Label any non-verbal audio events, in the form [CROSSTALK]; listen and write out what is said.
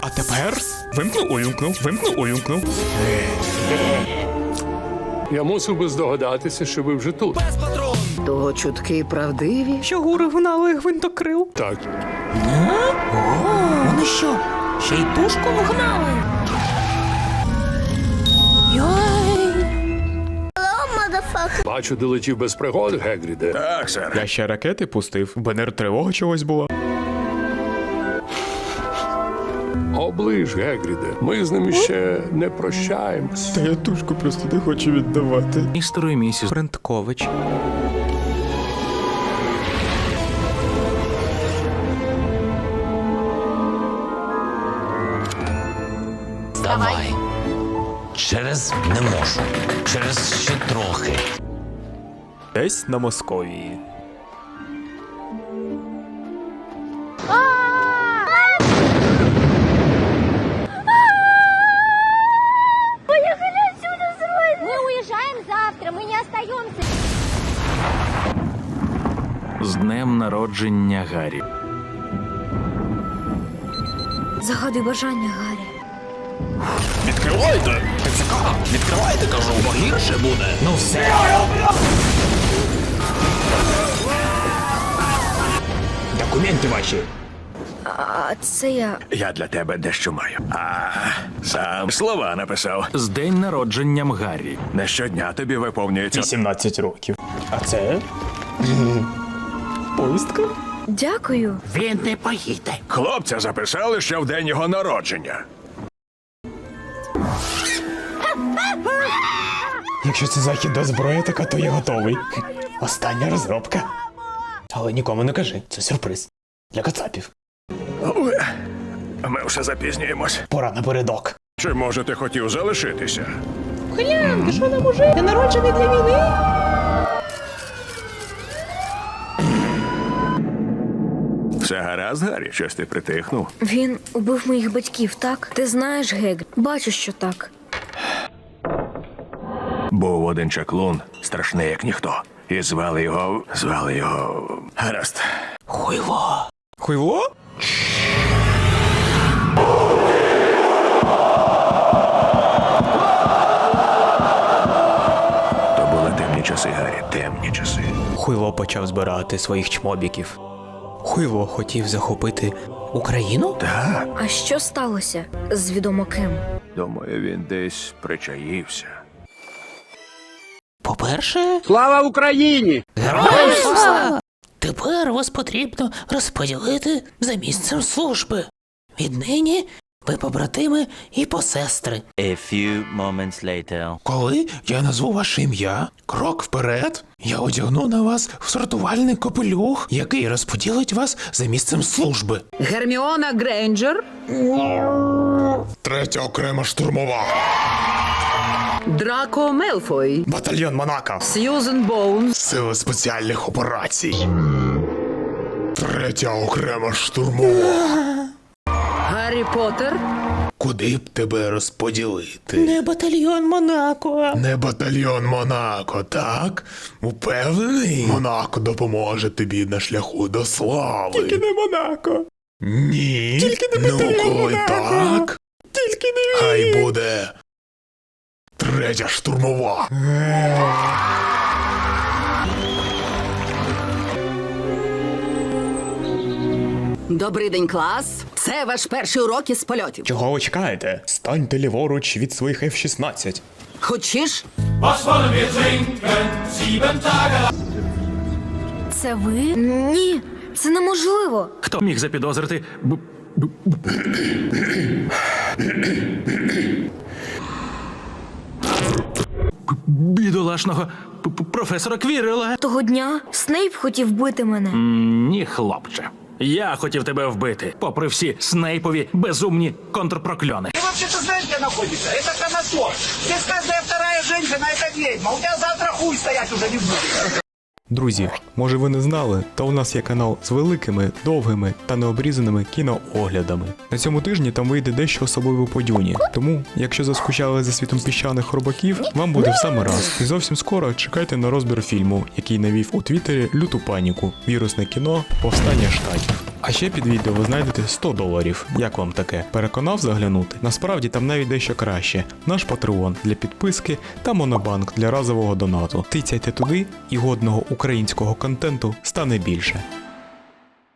А тепер вимкнув, увімкнув, вимкнув, увімкнув. Я мусив би здогадатися, що ви вже тут. Без патрон! Того чутки правдиві. Що гури гнали гвинтокрил. Так. Вони що? Ще й пушку вгнали? Йо! Бачу, долетів без пригод, Гегріде. Так, сер. Я ще ракети пустив, БНР тривога чогось була. Оближ, Гегріде. Ми з ним ще не прощаємось. Та я тушку просто не хочу віддавати. Містеру і місіс. Бренткович. Давай. Через не можу. Через ще трохи. Десь на Московії. Мы уезжаем завтра, мы не остаемся. З днем народження Гаррі. Загадуй бажання, Гаррі. Відкривайте! ТЦК! Відкривайте, кажу, бо гірше буде. Ну все. Документи ваші. А це я. Я для тебе дещо маю. А сам слова написав. З день народженням Гаррі. Не щодня тобі виповнюється. 18 років. А це? [LAUGHS] Поїздка? Дякую. Він не поїде. Хлопця записали ще в день його народження. Якщо це захід до зброї, така, то я готовий. Остання розробка. Але нікому не кажи, це сюрприз. Для кацапів. Ой, Ми вже запізнюємось. Пора напередок. Чи може ти хотів залишитися? Все гаразд, Гаррі, щось ти притихнув. Він убив моїх батьків, так? Ти знаєш, Гег. Бачу, що так. Був один чаклун, страшний як ніхто. І звали його. звали його. Гаразд. Хуйло. Хуйло? То були темні часи, Гаррі, темні часи. Хуйло почав збирати своїх чмобіків. Хуйло хотів захопити Україну? Так, А що сталося з відомо ким? думаю, він десь причаївся. По-перше, Слава Україні! героям слава! Тепер вас потрібно розподілити за місцем служби. Віднині ви побратими і посестри. A few moments later. Коли я назву ваше ім'я, крок вперед, я одягну на вас сортувальний капелюх, який розподілить вас за місцем служби. Герміона Грейнджер, Третя окрема штурмова. Драко Мелфой, Батальйон Монако. Сьюзен Боунс, Сили спеціальних операцій. Третя окрема штурмова. Гаррі Поттер, Куди б тебе розподілити? Не батальйон Монако. Не батальйон Монако, так? Упевнений? Монако допоможе тобі на шляху до слави. Тільки не Монако. Ні. Тільки не батальйон Ну, коли так. Тільки не Хай буде. Третя штурмова. Добрий день, клас. Це ваш перший урок із польотів. Чого ви чекаєте? Станьте ліворуч від своїх F-16. Хочеш? Це ви? Ні, це неможливо. Хто міг запідозрити? б- б- б- Бідолашного п- п- професора Квірела. Того дня Снейп хотів бити мене. Ні, хлопче. Я хотів тебе вбити, попри всі снейпові безумні контрпрокльони. Ты вообще-то знаешь, где находится? Это Коносор. Здесь каждая вторая женщина это ведьма. У тебя завтра хуй стоять уже не будет. Друзі, може ви не знали, та у нас є канал з великими, довгими та необрізаними кінооглядами. На цьому тижні там вийде дещо особливе по дюні. Тому, якщо заскучали за світом піщаних хробаків, вам буде в саме раз. І зовсім скоро чекайте на розбір фільму, який навів у Твіттері люту паніку. Вірусне кіно Повстання штатів. А ще під відео ви знайдете 100 доларів. Як вам таке? Переконав заглянути? Насправді там навіть дещо краще. Наш патреон для підписки та Монобанк для разового донату. Тицяйте туди, і годного українського контенту стане більше.